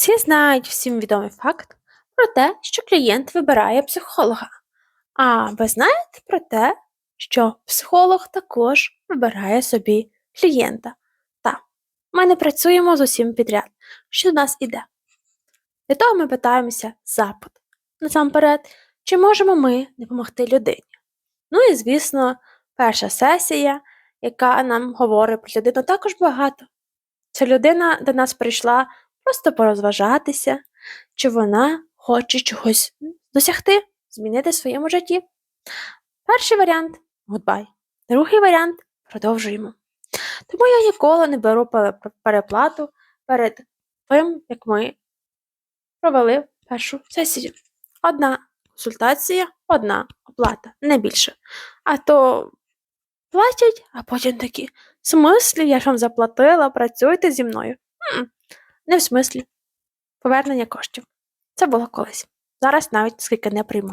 Всі знають всім відомий факт про те, що клієнт вибирає психолога. А ви знаєте про те, що психолог також вибирає собі клієнта. Та ми не працюємо з усім підряд, що до нас іде. Для того ми питаємося запит. Насамперед, чи можемо ми допомогти людині? Ну і, звісно, перша сесія, яка нам говорить про людину, також багато. Ця людина до нас прийшла просто порозважатися, чи вона хоче чогось досягти, змінити в своєму житті. Перший варіант гудбай. Другий варіант продовжуємо. Тому я ніколи не беру переплату перед тим, як ми провели першу сесію. Одна консультація, одна оплата, не більше. А то платять, а потім такі. В смислі, я ж вам заплатила, працюйте зі мною. м не в смислі. Повернення коштів. Це було колись. Зараз навіть скільки не приймаю.